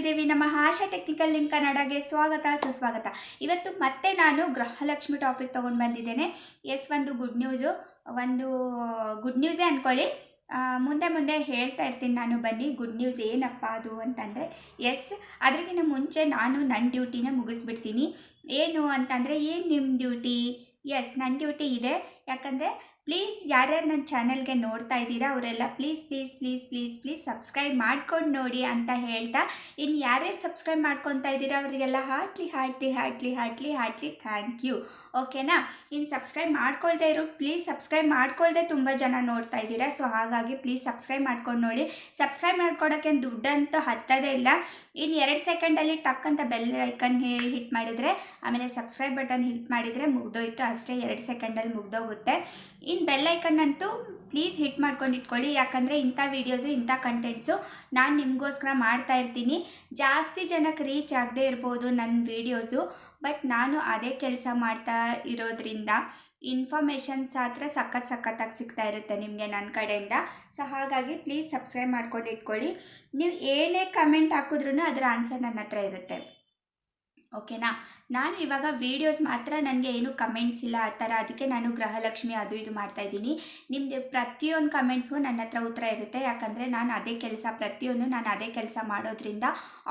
ಬಂದಿದ್ದೀವಿ ನಮ್ಮ ಆಶಾ technical link ಕನ್ನಡಗೆ ಸ್ವಾಗತ, ಸುಸ್ವಾಗತ. ಇವತ್ತು ಮತ್ತೆ ನಾನು ಗೃಹಲಕ್ಷ್ಮಿ ಟಾಪಿಕ್ ತೊಗೊಂಡು ಬಂದಿದ್ದೇನೆ. ಎಸ್, ಒಂದು ಗುಡ್ ನ್ಯೂಸು ಒಂದು ಗುಡ್ ನ್ಯೂಸೇ ಅಂದ್ಕೊಳ್ಳಿ ಮುಂದೆ ಮುಂದೆ ಹೇಳ್ತಾ ಇರ್ತೀನಿ ನಾನು, ಬನ್ನಿ. ಗುಡ್ ನ್ಯೂಸ್ ಏನಪ್ಪ ಅದು ಅಂತಂದರೆ, ಎಸ್ ಅದಕ್ಕಿಂತ ಮುಂಚೆ ನಾನು ನನ್ನ ಡ್ಯೂಟಿನ ಮುಗಿಸ್ಬಿಡ್ತೀನಿ. ಏನು ಅಂತಂದರೆ, ಏನು ನಿಮ್ಮ ಡ್ಯೂಟಿ ಎಸ್ ನನ್ನ ಡ್ಯೂಟಿ ಇದೆ. ಯಾಕಂದರೆ ಪ್ಲೀಸ್ ಯಾರ್ಯಾರು ನನ್ನ ಚಾನಲ್ಗೆ ನೋಡ್ತಾ ಇದ್ದೀರಾ, ಅವರೆಲ್ಲ please please please please please subscribe ಮಾಡ್ಕೊಂಡು ನೋಡಿ ಅಂತ ಹೇಳ್ತಾ ಇನ್ನು ಯಾರ್ಯಾರು ಸಬ್ಸ್ಕ್ರೈಬ್ ಮಾಡ್ಕೊತಾ ಇದ್ದೀರಾ, ಅವರಿಗೆಲ್ಲ heartily heartily heartily heartily heartily thank you ಓಕೆನಾ? ಇನ್ನು ಸಬ್ಸ್ಕ್ರೈಬ್ ಮಾಡ್ಕೊಳ್ದೇ ಇರೋ. ಪ್ಲೀಸ್ ಸಬ್ಸ್ಕ್ರೈಬ್ ಮಾಡ್ಕೊಳ್ದೆ ತುಂಬ ಜನ ನೋಡ್ತಾ ಇದ್ದೀರಾ. ಸೊ ಹಾಗಾಗಿ ಪ್ಲೀಸ್ ಸಬ್ಸ್ಕ್ರೈಬ್ ಮಾಡ್ಕೊಂಡು ನೋಡಿ. ಸಬ್ಸ್ಕ್ರೈಬ್ ಮಾಡ್ಕೊಡೋಕ್ಕೆ ದುಡ್ಡಂತೂ ಹತ್ತದೇ ಇಲ್ಲ. ಇನ್ನು ಎರಡು ಸೆಕೆಂಡಲ್ಲಿ ಟಕ್ ಅಂತ ಬೆಲ್ ಐಕನ್ ಹಿಟ್ ಮಾಡಿದರೆ, ಆಮೇಲೆ ಸಬ್ಸ್ಕ್ರೈಬ್ ಬಟನ್ ಹಿಟ್ ಮಾಡಿದರೆ ಮುಗ್ದೋಯ್ತು. ಅಷ್ಟೇ ಎರಡು ಸೆಕೆಂಡಲ್ಲಿ ಮುಗ್ದೋಗುತ್ತೆ. ಇನ್ನು ಬೆಲ್ ಐಕನ್ ಅಂತೂ ಪ್ಲೀಸ್ ಹಿಟ್ ಮಾಡ್ಕೊಂಡು ಇಟ್ಕೊಳ್ಳಿ. ಯಾಕಂದರೆ ಇಂಥ ವೀಡಿಯೋಸು, ಇಂಥ ಕಂಟೆಂಟ್ಸು ನಾನು ನಿಮಗೋಸ್ಕರ ಮಾಡ್ತಾ ಇರ್ತೀನಿ. ಜಾಸ್ತಿ ಜನಕ್ಕೆ ರೀಚ್ ಆಗದೆ ಇರ್ಬೋದು ನನ್ನ ವೀಡಿಯೋಸು. ಬಟ್ ನಾನು ಅದೇ ಕೆಲಸ ಮಾಡ್ತಾ ಇರೋದ್ರಿಂದ ಇನ್ಫಾರ್ಮೇಷನ್ಸ್ ಹತ್ರ ಸಖತ್ ಸಖತ್ತಾಗಿ ಸಿಗ್ತಾ ಇರುತ್ತೆ ನಿಮಗೆ ನನ್ನ ಕಡೆಯಿಂದ. ಸೊ ಹಾಗಾಗಿ ಪ್ಲೀಸ್ ಸಬ್ಸ್ಕ್ರೈಬ್ ಮಾಡ್ಕೊಂಡು ಇಟ್ಕೊಳ್ಳಿ. ನೀವು ಏನೇ ಕಮೆಂಟ್ ಹಾಕಿದ್ರೂ ಅದರ ಆನ್ಸರ್ ನನ್ನ ಹತ್ರ ಇರುತ್ತೆ. ಓಕೆನಾ? ನಾನು ಇವಾಗ ವೀಡಿಯೋಸ್ ಮಾತ್ರ ನನಗೆ ಏನು ಕಮೆಂಟ್ಸ್ ಇಲ್ಲ, ಆ ಥರ. ಅದಕ್ಕೆ ನಾನು ಗೃಹಲಕ್ಷ್ಮಿ ಅದು ಇದು ಮಾಡ್ತಾ ಇದ್ದೀನಿ. ನಿಮ್ಮದು ಪ್ರತಿಯೊಂದು ಕಮೆಂಟ್ಸ್ಗೂ ನನ್ನ ಹತ್ರ ಉತ್ತರ ಇರುತ್ತೆ. ಯಾಕಂದರೆ ನಾನು ಅದೇ ಕೆಲಸ, ಪ್ರತಿಯೊಂದು ನಾನು ಅದೇ ಕೆಲಸ ಮಾಡೋದ್ರಿಂದ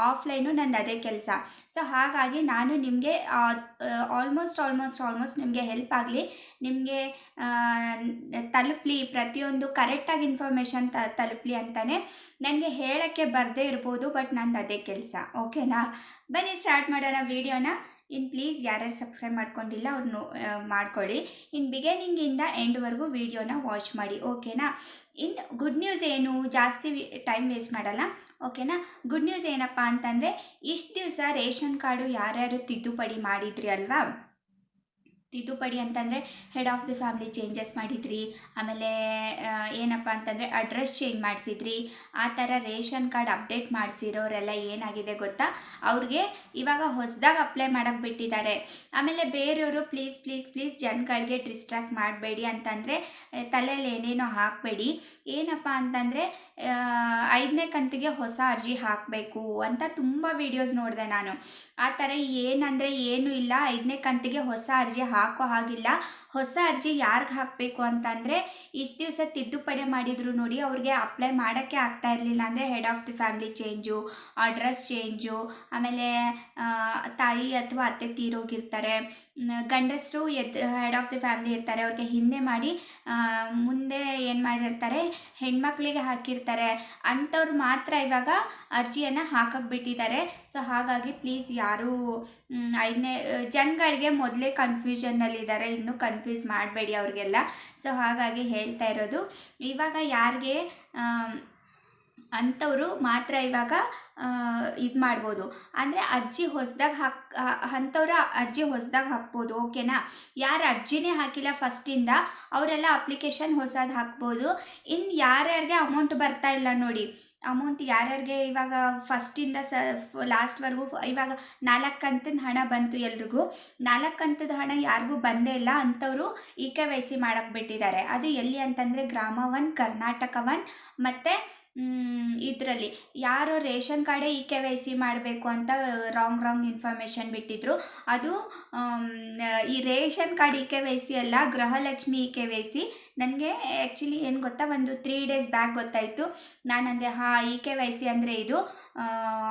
ಆಫ್ಲೈನು ನಂದು ಅದೇ ಕೆಲಸ. ಸೊ ಹಾಗಾಗಿ ನಾನು ನಿಮಗೆ ಆಲ್ಮೋಸ್ಟ್ ಆಲ್ಮೋಸ್ಟ್ ಆಲ್ಮೋಸ್ಟ್ ನಿಮಗೆ ಹೆಲ್ಪ್ ಆಗಲಿ, ನಿಮಗೆ ತಲುಪಲಿ, ಪ್ರತಿಯೊಂದು ಕರೆಕ್ಟಾಗಿ ಇನ್ಫಾರ್ಮೇಷನ್ ತಲುಪಲಿ ಅಂತಲೇ ನನಗೆ ಹೇಳೋಕ್ಕೆ ಬರದೇ ಇರ್ಬೋದು ಬಟ್ ನಂದು ಅದೇ ಕೆಲಸ. ಓಕೆನಾ? ಬನ್ನಿ ಸ್ಟಾರ್ಟ್ ಮಾಡೋಣ ವೀಡಿಯೋನ ಇನ್ನು ಪ್ಲೀಸ್ ಯಾರ್ಯಾರು ಸಬ್ಸ್ಕ್ರೈಬ್ ಮಾಡ್ಕೊಂಡಿಲ್ಲ ಅವ್ರು ಮಾಡ್ಕೊಳ್ಳಿ. ಇನ್ನು ಬಿಗಿನಿಂಗಿಂದ ಎಂಡ್ವರೆಗೂ ವೀಡಿಯೋನ ವಾಚ್ ಮಾಡಿ ಓಕೆನಾ ಇನ್ನು ಗುಡ್ ನ್ಯೂಸ್ ಏನು? ಜಾಸ್ತಿ ಟೈಮ್ ವೇಸ್ಟ್ ಮಾಡಲ್ಲ ಓಕೆನಾ ಗುಡ್ ನ್ಯೂಸ್ ಏನಪ್ಪ ಅಂತಂದರೆ, ಇಷ್ಟು ದಿವಸ ರೇಷನ್ ಕಾರ್ಡು ಯಾರ್ಯಾರು ತಿದ್ದುಪಡಿ ಮಾಡಿದ್ರಿ ಅಲ್ವಾ? ತಿದ್ದುಪಡಿ ಅಂತಂದರೆ head of the family changes ಮಾಡಿದ್ರಿ, ಆಮೇಲೆ ಏನಪ್ಪ ಅಂತಂದರೆ ಅಡ್ರೆಸ್ ಚೇಂಜ್ ಮಾಡಿಸಿದ್ರಿ, ಆ ಥರ ರೇಷನ್ ಕಾರ್ಡ್ ಅಪ್ಡೇಟ್ ಮಾಡಿಸಿರೋರೆಲ್ಲ ಏನಾಗಿದೆ ಗೊತ್ತಾ? ಅವ್ರಿಗೆ ಇವಾಗ ಹೊಸದಾಗಿ ಅಪ್ಲೈ ಮಾಡೋಕ್ಕೆ ಬಿಟ್ಟಿದ್ದಾರೆ. ಆಮೇಲೆ ಬೇರೆಯವರು ಪ್ಲೀಸ್ ಪ್ಲೀಸ್ ಪ್ಲೀಸ್ ಜನಗಳಿಗೆ ಡಿಸ್ಟ್ರಾಕ್ಟ್ ಮಾಡಬೇಡಿ ಅಂತಂದರೆ ತಲೆಯಲ್ಲಿ ಏನೇನೋ ಹಾಕಬೇಡಿ. ಏನಪ್ಪ ಅಂತಂದರೆ ಐದನೇ ಕಂತಿಗೆ ಹೊಸ ಅರ್ಜಿ ಹಾಕಬೇಕು ಅಂತ ತುಂಬ ವೀಡಿಯೋಸ್ ನೋಡಿದೆ ನಾನು. ಆ ಥರ ಏನಂದರೆ ಏನೂ ಇಲ್ಲ, ಐದನೇ ಕಂತಿಗೆ ಹೊಸ ಅರ್ಜಿ ಹಾಕೋ ಹಾಗಿಲ್ಲ. ಹೊಸ ಅರ್ಜಿ ಯಾರಿಗೆ ಹಾಕಬೇಕು ಅಂತಂದರೆ ಇಷ್ಟು ದಿವಸ ತಿದ್ದುಪಡಿ ಮಾಡಿದ್ರು ನೋಡಿ ಅವ್ರಿಗೆ ಅಪ್ಲೈ ಮಾಡೋಕ್ಕೆ ಆಗ್ತಾ ಇರಲಿಲ್ಲ ಅಂದರೆ head of the family change address change ಆಮೇಲೆ ತಾಯಿ ಅಥವಾ ಅತ್ತೆ ತೀರೋಗಿರ್ತಾರೆ. ಗಂಡಸರು ಎದ್ ಹೆಡ್ ಆಫ್ ದಿ ಫ್ಯಾಮಿಲಿ ಇರ್ತಾರೆ. ಅವ್ರಿಗೆ ಹಿಂದೆ ಮಾಡಿ ಮುಂದೆ ಏನು ಮಾಡಿರ್ತಾರೆ? ಹೆಣ್ಮಕ್ಳಿಗೆ ಹಾಕಿರ್ತಾರೆ. ಅಂಥವ್ರು ಮಾತ್ರ ಇವಾಗ ಅರ್ಜಿಯನ್ನು ಹಾಕಕ್ಕೆ ಬಿಟ್ಟಿದ್ದಾರೆ ಸೊ ಹಾಗಾಗಿ ಪ್ಲೀಸ್ ಯಾರೂ ಐದನೇ, ಜನಗಳಿಗೆ ಮೊದಲೇ ಕನ್ಫ್ಯೂಷನ್ನಲ್ಲಿದ್ದಾರೆ ಇನ್ನೂ ಕನ್ಫ್ಯೂಸ್ ಮಾಡಬೇಡಿ ಅವ್ರಿಗೆಲ್ಲ. ಸೊ ಹಾಗಾಗಿ ಹೇಳ್ತಾ ಇರೋದು, ಇವಾಗ ಯಾರಿಗೆ ಅಂಥವರು ಮಾತ್ರ ಇವಾಗ ಇದು ಮಾಡ್ಬೋದು. ಅಂದರೆ ಅರ್ಜಿ ಹೊಸ್ದಾಗ ಹಾಕ್ ಅಂಥವ್ರ ಅರ್ಜಿ ಹೊಸ್ದಾಗ ಹಾಕ್ಬೋದು, ಓಕೆನಾ? ಯಾರು ಅರ್ಜಿನೇ ಹಾಕಿಲ್ಲ ಫಸ್ಟಿಂದ, ಅವರೆಲ್ಲ ಅಪ್ಲಿಕೇಶನ್ ಹೊಸದು ಹಾಕ್ಬೋದು. ಇನ್ನು ಯಾರ್ಯಾರಿಗೆ ಅಮೌಂಟ್ ಬರ್ತಾ ಇಲ್ಲ ನೋಡಿ, ಅಮೌಂಟ್ ಯಾರ್ಯಾರಿಗೆ ಇವಾಗ ಫಸ್ಟಿಂದ ಸ ಲಾಸ್ಟ್ವರೆಗೂ ಇವಾಗ ನಾಲ್ಕು ಕಂತಿನ ಹಣ ಬಂತು ಎಲ್ರಿಗೂ. ನಾಲ್ಕು ಕಂತದ ಹಣ ಯಾರಿಗೂ ಬಂದೇ ಇಲ್ಲ, ಅಂಥವರು ಇ ಕೆ ವೈ ಸಿ ಮಾಡಕ್ಕೆ ಬಿಟ್ಟಿದ್ದಾರೆ. ಅದು ಎಲ್ಲಿ ಅಂತಂದರೆ ಗ್ರಾಮ ಒನ್, ಕರ್ನಾಟಕ ಒನ್, ಮತ್ತು ಇದರಲ್ಲಿ. ಯಾರು ರೇಷನ್ ಕಾರ್ಡೇ ಇ ಕೆ ವೈ ಸಿ ಮಾಡಬೇಕು ಅಂತ ರಾಂಗ್ ರಾಂಗ್ ಇನ್ಫಾರ್ಮೇಷನ್ ಬಿಟ್ಟಿದ್ರು. ಅದು ಈ ration card E K Y C ಅಲ್ಲ, Gruhalakshmi E K Y C. ನನಗೆ ಆ್ಯಕ್ಚುಲಿ ಏನು ಗೊತ್ತಾ, ಒಂದು ತ್ರೀ ಡೇಸ್ ಬ್ಯಾಕ್ ಗೊತ್ತಾಯಿತು. ನಾನು ಅಂದೆ ಹಾಂ ಇ ಕೆ ವೈ ಸಿ ಅಂದರೆ ಇದು.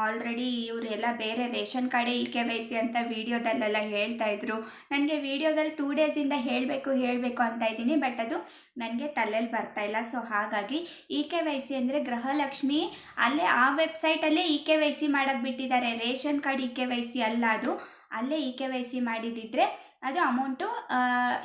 ಆಲ್ರೆಡಿ ಇವರೆಲ್ಲ ಬೇರೆ ರೇಷನ್ ಕಾರ್ಡೆ ಇ ಕೆ ವೈ ಸಿ ಅಂತ ವೀಡಿಯೋದಲ್ಲೆಲ್ಲ ಹೇಳ್ತಾ ಇದ್ರು. ನನಗೆ ವೀಡಿಯೋದಲ್ಲಿ ಟೂ ಡೇಸಿಂದ ಹೇಳಬೇಕು ಹೇಳಬೇಕು ಅಂತ ಇದ್ದೀನಿ ಬಟ್ ಅದು ನನಗೆ ತಲೆಯಲ್ಲಿ ಬರ್ತಾ ಇಲ್ಲ. ಸೊ ಹಾಗಾಗಿ ಇ ಕೆ ವೈ ಸಿ ಅಂದರೆ ಗೃಹಲಕ್ಷ್ಮಿ, ಅಲ್ಲೇ ಆ ವೆಬ್ಸೈಟಲ್ಲೇ ಇ ಕೆ ವೈ ಸಿ ಮಾಡೋಕ್ಕೆ ಬಿಟ್ಟಿದ್ದಾರೆ. Ration card E K Y C ಅಲ್ಲ ಅದು. ಅಲ್ಲೇ ಇ ಕೆ ವೈ ಸಿ ಮಾಡಿದಿದ್ರೆ ಅದು ಅಮೌಂಟು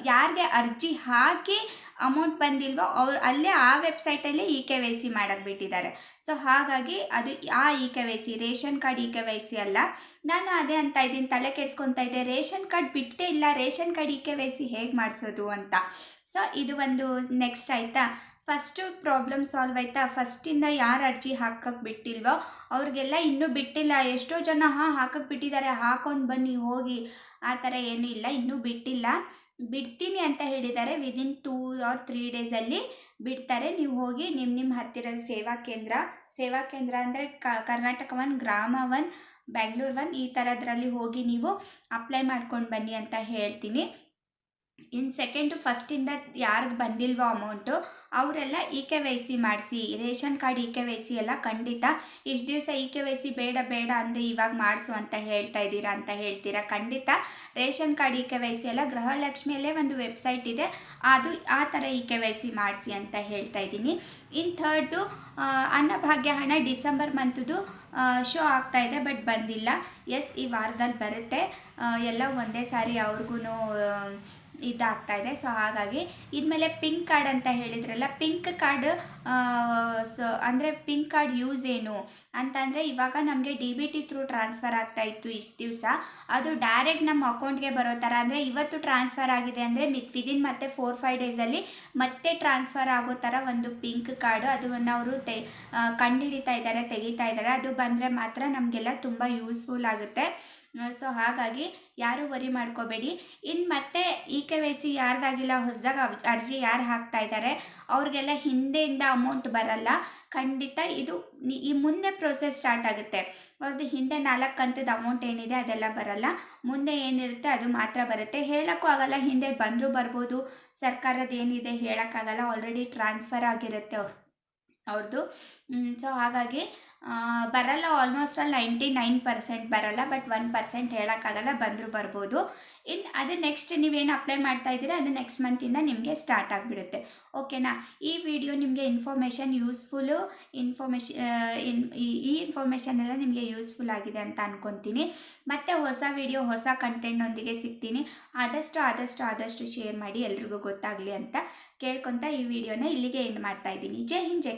ಯಾರಿಗೆ ಅರ್ಜಿ ಹಾಕಿ ಅಮೌಂಟ್ ಬಂದಿಲ್ವೋ ಅವ್ರು ಅಲ್ಲೇ ಆ ವೆಬ್ಸೈಟಲ್ಲಿ ಇ ಕೆ ವೈ ಸಿ ಮಾಡಕ್ಕೆ ಬಿಟ್ಟಿದ್ದಾರೆ. ಸೊ, ಹಾಗಾಗಿ ಅದು ಆ E K Y C, ration card E K Y C ಅಲ್ಲ. ನಾನು ಅದೇ ಅಂತ ಇದ್ದೀನಿ, ತಲೆ ಕೆಡ್ಸ್ಕೊತಾ ಇದ್ದೆ. ರೇಷನ್ ಕಾರ್ಡ್ ಬಿಟ್ಟೇ ಇಲ್ಲ, ration card E K Y C ಹೇಗೆ ಮಾಡಿಸೋದು ಅಂತ. ಸೊ, ಇದು ಒಂದು ನೆಕ್ಸ್ಟ್ ಆಯಿತಾ? ಫಸ್ಟು ಪ್ರಾಬ್ಲಮ್ ಸಾಲ್ವ್ ಆಯಿತಾ? ಫಸ್ಟಿಂದ ಯಾರು ಅರ್ಜಿ ಹಾಕಕ್ಕೆ ಬಿಟ್ಟಿಲ್ವೋ ಅವ್ರಿಗೆಲ್ಲ ಇನ್ನೂ ಬಿಟ್ಟಿಲ್ಲ. ಎಷ್ಟೋ ಜನ, ಹಾಂ ಹಾಕಕ್ಕೆ ಬಿಟ್ಟಿದ್ದಾರೆ. ಹಾಕೊಂಡು ಬನ್ನಿ, ಹೋಗಿ. ಆ ಥರ ಏನೂ ಇಲ್ಲ. ಇನ್ನೂ ಬಿಟ್ಟಿಲ್ಲ. ಬಿಡ್ತೀನಿ ಅಂತ ಹೇಳಿದ್ದಾರೆ. ವಿದಿನ್ ಟೂ ಆರ್ ತ್ರೀ ಡೇಸಲ್ಲಿ ಬಿಡ್ತಾರೆ. ನೀವು ಹೋಗಿ ನಿಮ್ಮ ನಿಮ್ಮ ಹತ್ತಿರದ ಸೇವಾ ಕೇಂದ್ರ ಸೇವಾ ಕೇಂದ್ರ ಅಂದರೆ Karnataka one, Grama one Bengaluru one ಈ ಥರದ್ರಲ್ಲಿ ಹೋಗಿ ನೀವು ಅಪ್ಲೈ ಮಾಡ್ಕೊಂಡು ಬನ್ನಿ ಅಂತ ಹೇಳ್ತೀನಿ. ಇನ್ನು ಸೆಕೆಂಡು ಫಸ್ಟಿಂದ ಯಾರಿಗೆ ಬಂದಿಲ್ವೋ ಅಮೌಂಟು ಅವರೆಲ್ಲ ಇ ಕೆ ವೈ ಸಿ ಮಾಡಿಸಿ, ration card E K Y C ಎಲ್ಲ ಖಂಡಿತ ಇಷ್ಟು ದಿವಸ ಇ ಕೆ ವೈ ಸಿ ಬೇಡ ಬೇಡ ಅಂದರೆ ಇವಾಗ ಮಾಡಿಸು ಅಂತ ಹೇಳ್ತಾ ಇದ್ದೀರಾ ಅಂತ ಹೇಳ್ತೀರಾ? ಖಂಡಿತ ration card E K Y C ಎಲ್ಲ ಗೃಹಲಕ್ಷ್ಮಿಯಲ್ಲೇ ಒಂದು ವೆಬ್ಸೈಟ್ ಇದೆ. ಅದು ಆ ಥರ ಇ ಕೆ ವೈ ಸಿ ಮಾಡಿಸಿ ಅಂತ ಹೇಳ್ತಾ ಇದ್ದೀನಿ. ಇನ್ನು ಥರ್ಡು ಅನ್ನಭಾಗ್ಯ ಹಣ ಡಿಸೆಂಬರ್ ಮಂತದ್ದು ಶೋ ಆಗ್ತಾ ಇದೆ, ಬಟ್ ಬಂದಿಲ್ಲ. ಎಸ್, ಈ ವಾರದಲ್ಲಿ ಬರುತ್ತೆ. ಎಲ್ಲ ಒಂದೇ ಸಾರಿ ಅವ್ರಿಗೂ ಇದಾಗ್ತಾ ಇದೆ. ಸೊ ಹಾಗಾಗಿ ಇದ್ಮೇಲೆ ಪಿಂಕ್ ಕಾರ್ಡ್ ಅಂತ ಹೇಳಿದ್ರಲ್ಲ ಪಿಂಕ್ ಕಾರ್ಡ್ ಸೊ ಅಂದರೆ ಪಿಂಕ್ ಕಾರ್ಡ್ ಯೂಸ್ ಏನು? ಅಂತಂದರೆ ಇವಾಗ ನಮಗೆ D B T through transfer ಆಗ್ತಾ ಇತ್ತು ಇಷ್ಟು ದಿವಸ. ಅದು ಡೈರೆಕ್ಟ್ ನಮ್ಮ ಅಕೌಂಟ್ಗೆ ಬರೋ ಥರ ಅಂದರೆ ಇವತ್ತು ಟ್ರಾನ್ಸ್ಫರ್ ಆಗಿದೆ ಅಂದರೆ ಮಿತ್ ವಿದಿನ್ ಮತ್ತೆ ಫೋರ್ ಫೈವ್ ಡೇಸಲ್ಲಿ ಮತ್ತೆ ಟ್ರಾನ್ಸ್ಫರ್ ಆಗೋ ಥರ ಒಂದು ಪಿಂಕ್ ಕಾರ್ಡು ಅದನ್ನು ಅವರು ತೆ ಕಂಡುಹಿಡಿತಾ ಇದ್ದಾರೆ, ತೆಗಿತಾ ಇದ್ದಾರೆ. ಅದು ಬಂದರೆ ಮಾತ್ರ ನಮಗೆಲ್ಲ ತುಂಬ ಯೂಸ್ಫುಲ್ ಆಗುತ್ತೆ. ಸೊ ಹಾಗಾಗಿ ಯಾರೂ ವರಿ ಮಾಡ್ಕೋಬೇಡಿ. ಇನ್ನು ಮತ್ತೆ ಇ ಕೆ ವೈ ಸಿ ಯಾರ್ದಾಗಿಲ್ಲ, ಹೊಸದಾಗ ಅರ್ಜಿ ಯಾರು ಹಾಕ್ತಾ ಇದ್ದಾರೆ ಅವ್ರಿಗೆಲ್ಲ ಹಿಂದೆಯಿಂದ ಅಮೌಂಟ್ ಬರಲ್ಲ. ಖಂಡಿತ ಇದು ಈ ಮುಂದೆ ಪ್ರೊಸೆಸ್ ಸ್ಟಾರ್ಟ್ ಆಗುತ್ತೆ. ಅವ್ರದ್ದು ಹಿಂದೆ ನಾಲ್ಕು ಕಂತದ ಅಮೌಂಟ್ ಏನಿದೆ ಅದೆಲ್ಲ ಬರಲ್ಲ. ಮುಂದೆ ಏನಿರುತ್ತೆ ಅದು ಮಾತ್ರ ಬರುತ್ತೆ. ಹೇಳೋಕ್ಕೂ ಆಗಲ್ಲ, ಹಿಂದೆ ಬಂದರೂ ಬರ್ಬೋದು. ಸರ್ಕಾರದ ಏನಿದೆ ಹೇಳೋಕ್ಕಾಗಲ್ಲ ಆಲ್ರೆಡಿ ಟ್ರಾನ್ಸ್ಫರ್ ಆಗಿರುತ್ತೆ ಅವ್ರ್- ಅವ್ರದ್ದು ಸೊ ಹಾಗಾಗಿ ಬರಲ್ಲ almost all ninety nine percent ಬರಲ್ಲ ಬಟ್ ಒನ್ ಪರ್ಸೆಂಟ್ ಹೇಳೋಕ್ಕಾಗಲ್ಲ, ಬಂದರೂ ಬರ್ಬೋದು. ಇನ್ನು ಅದು ನೆಕ್ಸ್ಟ್ ನೀವೇನು ಅಪ್ಲೈ ಮಾಡ್ತಾ ಇದ್ದೀರಾ, ಅದು ನೆಕ್ಸ್ಟ್ ಮಂತಿಂದ ನಿಮಗೆ ಸ್ಟಾರ್ಟ್ ಆಗಿಬಿಡುತ್ತೆ. ಓಕೆನಾ ಈ ವಿಡಿಯೋ ನಿಮಗೆ ಇನ್ಫಾರ್ಮೇಷನ್ ಯೂಸ್ಫುಲ್ಲು ಇನ್ಫಾರ್ಮೇಷನ್ ಇನ್, ಈ- ಇನ್ಫಾರ್ಮೇಷನ್ ಎಲ್ಲ ನಿಮಗೆ ಯೂಸ್ಫುಲ್ ಆಗಿದೆ ಅಂತ ಅಂದ್ಕೊತೀನಿ ಮತ್ತು ಹೊಸ ವಿಡಿಯೋ ಹೊಸ ಕಂಟೆಂಟ್ನೊಂದಿಗೆ ಸಿಗ್ತೀನಿ. ಆದಷ್ಟು ಆದಷ್ಟು ಆದಷ್ಟು ಶೇರ್ ಮಾಡಿ ಎಲ್ರಿಗೂ ಗೊತ್ತಾಗಲಿ ಅಂತ ಕೇಳ್ಕೊತ ಈ ವಿಡಿಯೋನ ಇಲ್ಲಿಗೆ ಎಂಡ್ ಮಾಡ್ತಾ ಇದ್ದೀನಿ. ಜೈ ಹಿಂದ್, ಜೈ.